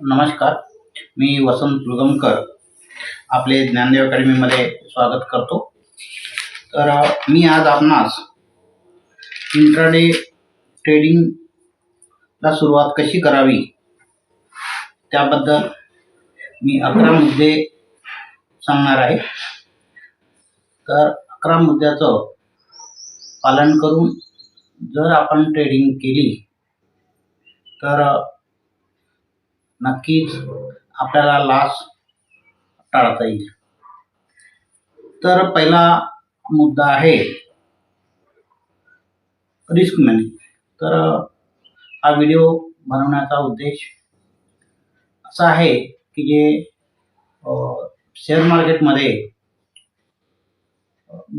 नमस्कार मी वसंत लुगमकर आपले ज्ञानदेव अकॅडमीमध्ये स्वागत करतो. तर मी आज आपणास इंट्राडे ट्रेडिंगला सुरुवात कशी करावी? त्याबद्दल मी अकरा मुद्दे सांगणार आहे. तर अकरा मुद्द्याचं पालन करून जर आपण ट्रेडिंग केली तर नक्कीच आपल्याला लाच टाळता येईल. तर पहिला मुद्दा आहे रिस्क मॅनेज तर हा व्हिडिओ बनवण्याचा उद्देश असा आहे की जे शेअर मार्केटमध्ये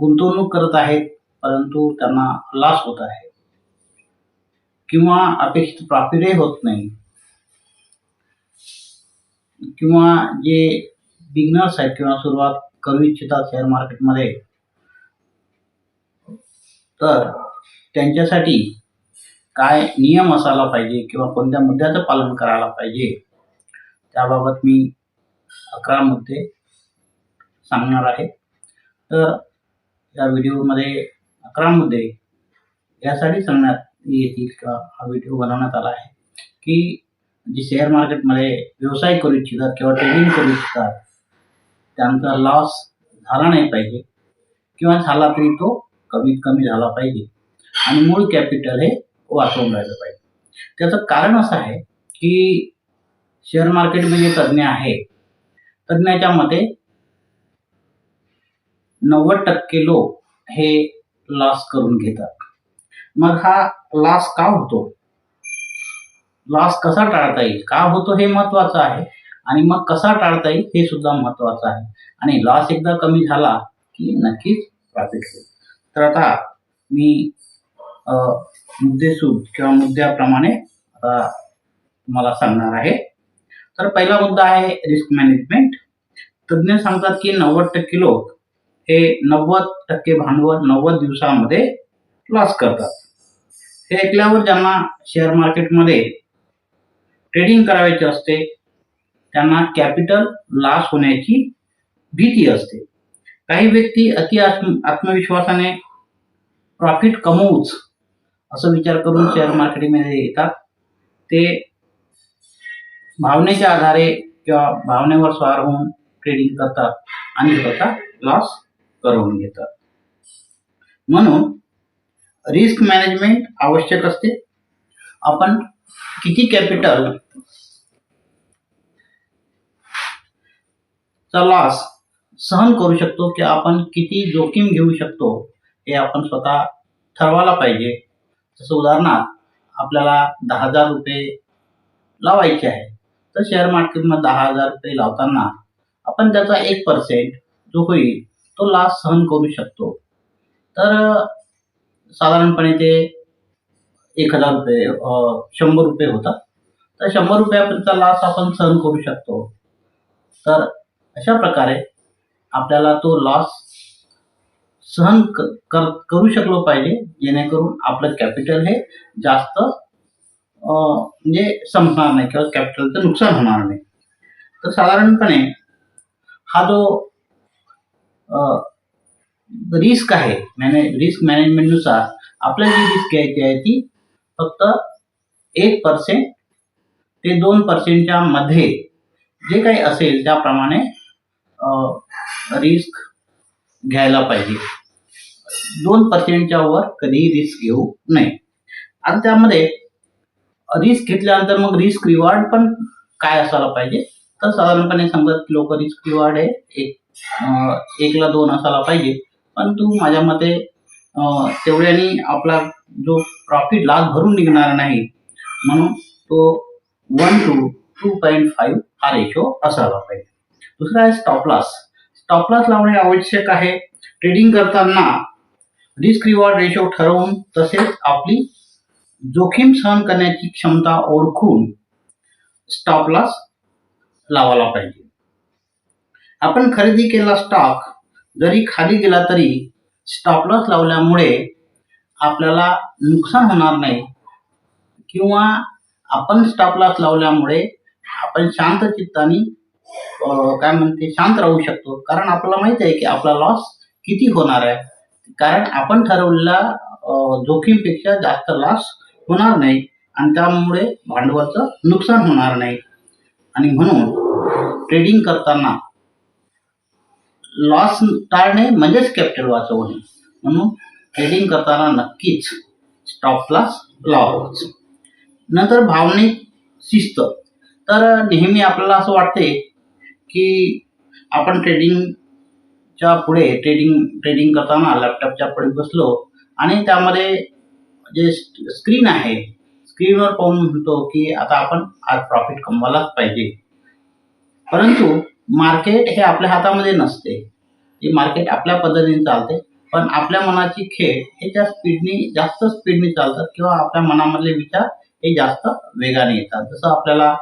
गुंतवणूक करत आहेत परंतु त्यांना लॉस होत आहे. किंवा अपेक्षित प्रॉफिटही होत नाही. किंवा जे बिगनर्स आहेत किंवा सुरुवात करू इच्छितात शेअर मार्केटमध्ये तर त्यांच्यासाठी काय नियम असायला पाहिजे किंवा कोणत्या मुद्द्याचं पालन करायला पाहिजे त्याबाबत मी अकरा मुद्दे सांगणार आहे. तर या व्हिडिओमध्ये अकरा मुद्दे यासाठी सांगण्यात येतील किंवा हा व्हिडिओ बनवण्यात आला आहे की जे शेअर मार्केटमध्ये व्यवसाय करू इच्छितात किंवा ट्रेडिंग करू इच्छितात त्यांचा लॉस झाला नाही पाहिजे. किंवा झाला तरी तो कमीत कमी झाला पाहिजे. आणि मूळ कॅपिटल हे वाचवून राहिलं पाहिजे. त्याचं कारण असं आहे की शेअर मार्केटमध्ये तज्ज्ञ आहे तज्ज्ञाच्या मते नव्वद टक्के लोक हे लॉस करून घेतात. मग हा लॉस का होतो? लॉस कसा टाळता येईल? का होतो हे महत्वाचं आहे? आणि मग कसा टाळता येईल हे सुद्धा महत्वाचं आहे. आणि लॉस एकदा कमी झाला की नक्कीच प्रॉफिट होईल. तर आता मी मुद्देसूद किंवा मुद्द्याप्रमाणे आता तुम्हाला सांगणार आहे. तर पहिला मुद्दा आहे रिस्क मॅनेजमेंट तज्ज्ञ सांगतात की नव्वद टक्के लोक हे नव्वद टक्के भांडवल नव्वद दिवसामध्ये लॉस करतात. हे ऐकल्यावर ज्यांना शेअर मार्केटमध्ये ट्रेडिंग करायचे असते त्यांना कॅपिटल लॉस होण्याची भीती असते. काही व्यक्ती अति आत्म आत्मविश्वासाने प्रॉफिट कमवूच असं विचार करून शेअर मार्केटमध्ये येतात. ते भावनेच्या आधारे किंवा भावनेवर स्वार होऊन ट्रेडिंग करतात आणि स्वतः लॉस करून घेतात. म्हणून रिस्क मॅनेजमेंट आवश्यक असते. आपण किती कॅपिटल चा लॉस सहन करू शकतो की आपण किती जोखीम घेऊ शकतो हे आपण स्वतः ठरवायला पाहिजे. जसं उदाहरणार्थ आपल्याला दहा हजार रुपये लावायचे आहे. तर शेअर मार्केटमध्ये दहा हजार रुपये लावताना आपण त्याचा एक पर्सेंट जो होईल तो लॉस सहन करू शकतो. तर साधारणपणे ते एक हजार रुपये शंभर रुपये होतात. तर शंभर रुपयापर्यंतचा लॉस आपण सहन करू शकतो. तर अशा प्रकारे आपल्याला तो लॉस सहन क- कर करू शकलो पाहिजे जेणेकरून आपलं कॅपिटल हे जास्त म्हणजे संपणार नाही किंवा कॅपिटलचं नुकसान होणार नाही. तर साधारणपणे हा जो रिस्क आहे मॅने रिस्क मॅनेजमेंटनुसार आपल्याला जी रिस्क घ्यायची आहे ती फक्त एक पर्सेंट ते दोन पर्सेंटच्या मध्ये जे काही असेल त्याप्रमाणे रिस्क घ्यायला पाहिजे. दोन पर्सेंटच्या वर कधीही रिस्क घेऊ नये. आणि त्यामध्ये रिस्क घेतल्यानंतर मग रिस्क रिवॉर्ड पण काय असायला पाहिजे? तर साधारणपणे समजा लोक रिस्क रिवॉर्ड हे एक एकला दोन असायला पाहिजे. परंतु माझ्या मते तेवढ्याने आपला जो प्रॉफिट लॉस भरून निघणार नाही म्हणून तो one two two point five हा रेशो असावा पाहिजे. दुसरा आहे स्टॉपलॉस स्टॉपलॉस लावणे आवश्यक आहे. ट्रेडिंग करताना रिस्क रिवॉर्ड रेशो ठरवून तसेच आपली जोखीम सहन करण्याची क्षमता ओळखून स्टॉपलॉस लावायला पाहिजे. आपण खरेदी केलेला स्टॉक जरी खाली गेला तरी स्टॉप लॉस लावल्यामुळे आपल्याला नुकसान होणार नाही. किंवा आपण स्टॉप लॉस लावल्यामुळे आपण शांत चित्ताने काय म्हणते शांत राहू शकतो. कारण आपल्याला माहीत आहे की आपला लॉस किती होणार आहे. कारण आपण ठरवलेला जोखीमपेक्षा जास्त लॉस होणार नाही. आणि त्यामुळे भांडवलाचं नुकसान होणार नाही. आणि म्हणून ट्रेडिंग करताना लॉस टाळणे म्हणजेच कॅपिटल वाचवणे. म्हणून ट्रेडिंग करताना नक्कीच स्टॉप लॉस लावावाच. नंतर भावनिक शिस्त. तर नेहमी आपल्याला असं वाटते की आपण ट्रेडिंगच्या पुढे ट्रेडिंग ट्रेडिंग करताना लॅपटॉपच्या पुढे बसलो आणि त्यामध्ये जे स्क्रीन आहे स्क्रीनवर पाहून म्हणतो की आता आपण आज प्रॉफिट कमवायलाच पाहिजे. परंतु मार्केट हे आपल्या हातामध्ये नसते. ते मार्केट आपल्या पद्धतीने चालते. पण आपल्या मनाची खेळ हे त्या स्पीडने जास्त स्पीडने चालतात किंवा आपल्या मनामधले विचार हे जास्त वेगाने येतात. जसं आपल्याला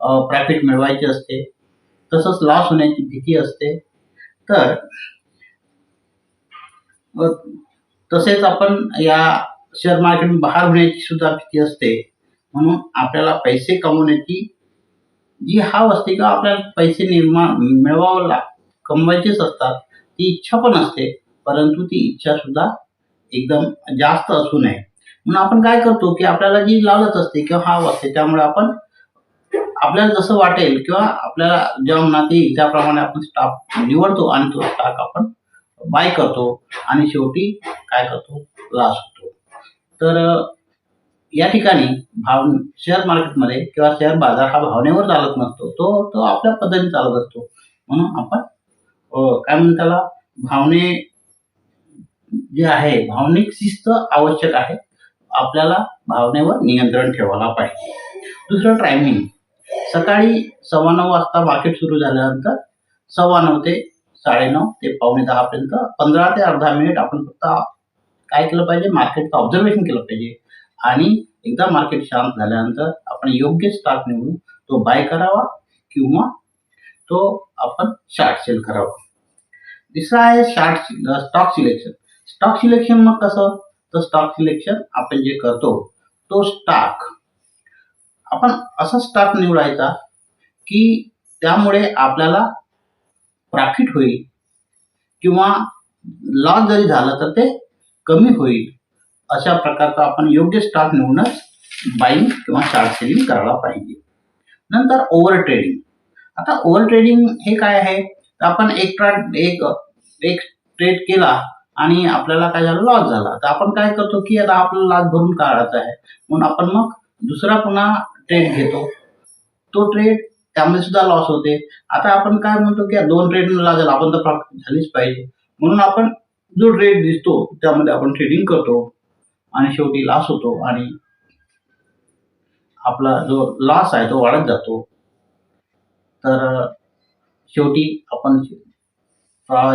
प्रॉफिट मिळवायचे असते तसंच लॉस होण्याची भीती असते. तर तसेच आपण या शेअर मार्केट बाहेर होण्याची सुद्धा भीती असते. म्हणून आपल्याला पैसे कमवण्याची जी हाव असते किंवा आपल्याला पैसे निर्माण मिळवावं लाग कमवायचेच असतात ती इच्छा पण असते परंतु ती इच्छा सुद्धा एकदम जास्त असू नये. म्हणून आपण काय करतो की आपल्याला जी लालच असते किंवा हाव असते त्यामुळे आपण आपल्याला जसं वाटेल किंवा आपल्याला जेव्हा मनात येईल त्याप्रमाणे आपण स्टॉक निवडतो आणि तो स्टॉक आपण बाय करतो आणि शेवटी काय करतो? लॉस होतो. तर या ठिकाणी भाव शेअर मार्केटमध्ये किंवा शेअर बाजार हा भावनेवर चालत नसतो. तो तो आपल्या पद्धतीने चालत असतो. म्हणून आपण काय म्हणताला त्याला? भावने जे आहे भावनिक शिस्त आवश्यक आहे. आपल्याला भावनेवर नियंत्रण ठेवायला पाहिजे. दुसरं टायमिंग सकाळी सव्वा नऊ वाजता मार्केट सुरू झाल्यानंतर सव्वा नऊ ते साडेनऊ ते पावणे दहापर्यंत पंधरा ते अर्धा मिनिट आपण फक्त काय केलं पाहिजे? मार्केटचं ऑब्झर्वेशन केलं पाहिजे. आणि एकदा मार्केट शांत झाल्यानंतर आपण योग्य स्टॉक निवडून तो बाय करावा किंवा तो आपण शॉर्ट सेल करावा. दुसरा आहे short stock selection stock selection मग कसं? तर स्टॉक सिलेक्शन आपण जे करतो तो स्टॉक आपण असा स्टॉक निवडायचा की त्यामुळे आपल्याला प्रॉफिट होईल किंवा लॉस जरी झाला तर ते कमी होईल. अशा प्रकारचा आपण योग्य स्टॉक निवडूनच बाईंग किंवा शॉर्ट सेलिंग करायला पाहिजे. नंतर ओव्हर ट्रेडिंग आता ओव्हर ट्रेडिंग हे काय आहे? तर आपण एक ट्रा एक एक ट्रेड केला आणि आपल्याला काय झालं? लॉस झाला. तर आपण काय करतो की आता आपल्याला लॉस भरून काढायचा आहे. म्हणून आपण मग दुसरा पुन्हा ट्रेड घेतो. तो ट्रेड त्यामध्ये सुद्धा लॉस होते. आता आपण काय म्हणतो की दोन ट्रेड लागेल आपण तर प्रॉफिट झालीच पाहिजे. म्हणून आपण जो ट्रेड दिसतो त्यामध्ये आपण ट्रेडिंग करतो. आणि शेवटी लॉस होतो आणि आपला जो लॉस आहे तो वाढत जातो. तर शेवटी आपण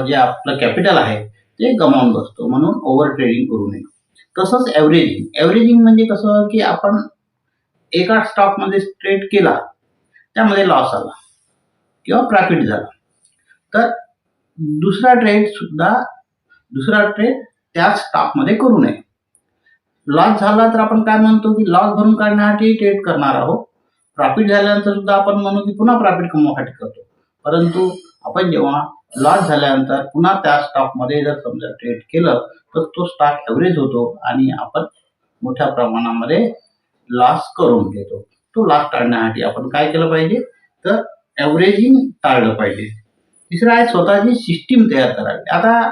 जे आपलं कॅपिटल आहे ते गमावून बसतो. म्हणून ओव्हर ट्रेडिंग करू नये. तसंच ॲव्हरेजिंग ॲव्हरेजिंग म्हणजे कसं की आपण एका स्टॉकमध्ये ट्रेड केला त्यामध्ये लॉस आला किंवा प्रॉफिट झाला. तर दुसरा ट्रेड सुद्धा दुसरा ट्रेड त्याच स्टॉकमध्ये करू नये. लॉस झाला तर आपण काय म्हणतो की लॉस भरून काढण्यासाठी ट्रेड करणार आहोत. प्रॉफिट झाल्यानंतर सुद्धा आपण म्हणू की पुन्हा प्रॉफिट कमवण्यासाठी करतो. परंतु आपण जेव्हा लॉस झाल्यानंतर पुन्हा त्या स्टॉकमध्ये जर समजा ट्रेड केलं तर तो स्टॉक ॲव्हरेज होतो आणि आपण मोठ्या प्रमाणामध्ये लॉस करून घेतो. तो लॉस टाळण्यासाठी आपण काय केलं पाहिजे? तर ॲव्हरेजिंग टाळलं पाहिजे. तिसरं आहे स्वतःची सिस्टीम तयार करावी. आता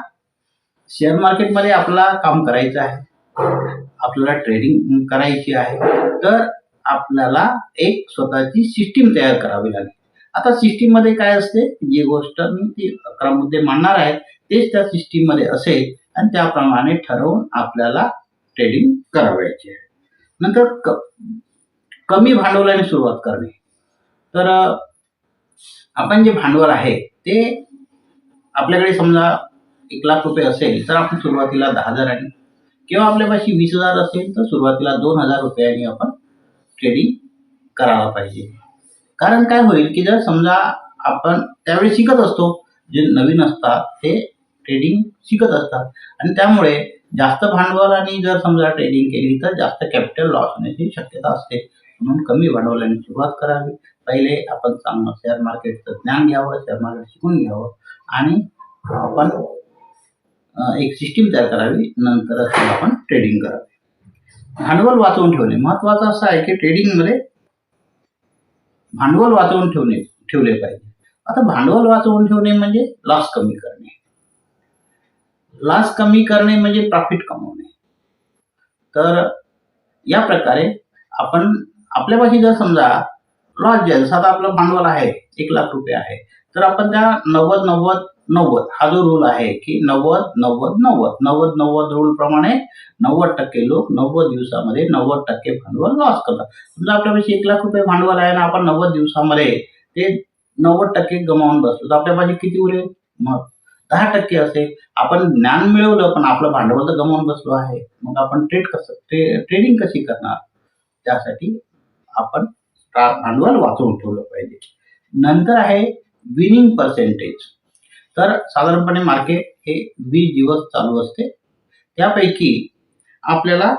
शेअर मार्केटमध्ये आपला काम करायचं आहे. आपल्याला ट्रेडिंग करायची आहे तर आपल्याला एक स्वतःची सिस्टीम तयार करावी लागेल. आता सिस्टीममध्ये काय असते? जी गोष्ट मी ती अकरा मुद्दे मांडणार आहे तेच त्या सिस्टीममध्ये असेल आणि त्याप्रमाणे ठरवून आपल्याला ट्रेडिंग करावायची आहे. नंतर क- कमी भांडवलाने सुरुवात करणे. तर आपण जे भांडवल आहे ते आपल्याकडे समजा एक लाख रुपये असेल तर आपण सुरुवातीला दहा हजारांनी किंवा आपल्यापाशी वीस हजार असेल तर सुरुवातीला दोन हजार रुपयांनी आपण ट्रेडिंग करायला पाहिजे. कारण काय होईल की जर समजा आपण त्यावेळी शिकत असतो जे नवीन असतात ते ट्रेडिंग शिकत असतात. आणि त्यामुळे जास्त भांडवलाने जर समजा ट्रेडिंग केली तर जास्त कॅपिटल लॉस होण्याची शक्यता असते. म्हणून कमी भांडवलाने सुरुवात करावी. पहिले आपण चांगलं शेअर मार्केटचं ज्ञान घ्यावं शेअर मार्केट शिकून घ्यावं. आणि आपण एक सिस्टीम तयार करावी. नंतर आपण ट्रेडिंग करावे. भांडवल वाचवून ठेवणे. महत्वाचं असं आहे की ट्रेडिंगमध्ये भांडवल वाचवून ठेवणे ठेवले पाहिजे. आता भांडवल वाचवून ठेवणे म्हणजे लॉस कमी करणे. लॉस कमी करणे म्हणजे प्रॉफिट कमवणे. तर या प्रकारे आपण आपल्यापाशी जर समजा लॉस जाईल साधा आपलं भांडवल आहे एक लाख रुपये आहे तर आपण त्या नव्वद नव्वद नव्वद. हा जो रूल आहे की नव्वद नव्वद नव्वद. नव्वद नव्वद रूल प्रमाणे नव्वद टक्के लोक नव्वद दिवसामध्ये नव्वद टक्के भांडवल लॉस करतात. समजा आपल्यापाशी एक लाख रुपये भांडवल आहे ना आपण नव्वद दिवसामध्ये ते नव्वद टक्के गमावून बसलो तर आपल्यापाशी किती उरेल? मग दहा टक्के असेल. आपण ज्ञान मिळवलं पण आपलं भांडवल तर गमावून बसलो आहे. मग आपण ट्रेड कसं ट्रे ट्रेडिंग कशी करणार? त्यासाठी आपण भांडवल वाचवून ठेवलं पाहिजे. नंतर आहे विनिंग पर्सेंटेज तर साधारणपणे मार्केट हे वीस दिवस चालू असते. त्यापैकी आपल्याला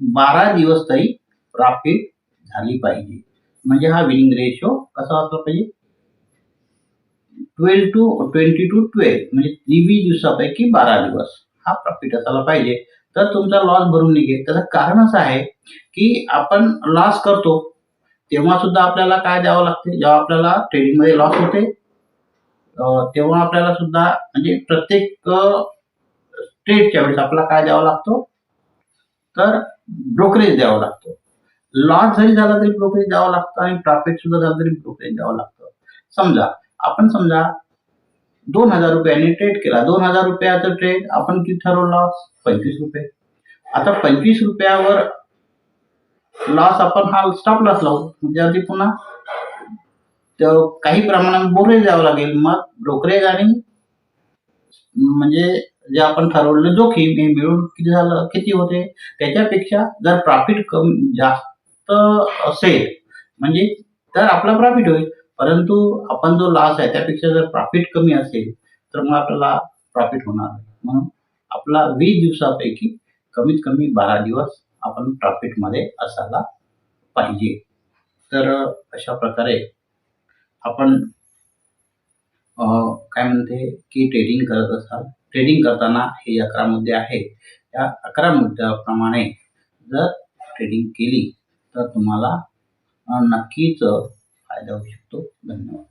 बारा दिवस तरी प्रॉफिट झाली पाहिजे. म्हणजे हा विनिंग रेशो कसा असला पाहिजे? Twelve to twenty to twelve म्हणजे वीस दिवसापैकी बारा दिवस हा प्रॉफिट असायला पाहिजे. तर तुमचा लॉस भरून निघेल त्याचं कारण असं आहे की आपण लॉस करतो तेव्हा सुद्धा आपल्याला काय द्यावं लागते? जेव्हा आपल्याला ट्रेडिंगमध्ये लॉस होते तेव्हा आपल्याला सुद्धा म्हणजे प्रत्येक ट्रेडच्या वेळेस आपल्याला काय द्यावा लागतो? तर ब्रोकरेज द्यावा लागतो. लॉस जरी झाला तरी ब्रोकरेज द्यावं लागतं आणि प्रॉफिट सुद्धा झालं तरी ब्रोकरेज द्यावं लागतं. समजा आपण समजा दोन हजार रुपयाने ट्रेड केला. दोन हजार रुपयाचा ट्रेड आपण किती ठरवला पंचवीस रुपये. आता पंचवीस रुपयावर लॉस आपण हा स्टॉप लॉस लावू. म्हणजे आधी पुन्हा तर काही प्रमाणात ब्रोकरेज द्यावं लागेल. मग ब्रोकरेज आणि म्हणजे जे आपण ठरवलेलं जोखीम हे मिळून किती झालं किती होते? त्याच्यापेक्षा जर प्रॉफिट कमी जास्त असेल म्हणजे तर आपला प्रॉफिट होईल. परंतु आपण जो लॉस आहे त्यापेक्षा जर प्रॉफिट कमी असेल तर मग आपल्याला प्रॉफिट होणार नाही. म्हणून आपला वीस दिवसापैकी कमीत कमी बारा दिवस आपण प्रॉफिटमध्ये असायला पाहिजे. तर अशा प्रकारे आपण काय म्हणते की ट्रेडिंग करत असाल. ट्रेडिंग करताना हे अकरा मुद्दे आहेत. त्या अकरा मुद्द्याप्रमाणे जर ट्रेडिंग केली तर तुम्हाला नक्कीच फायदा होऊ शकतो. धन्यवाद.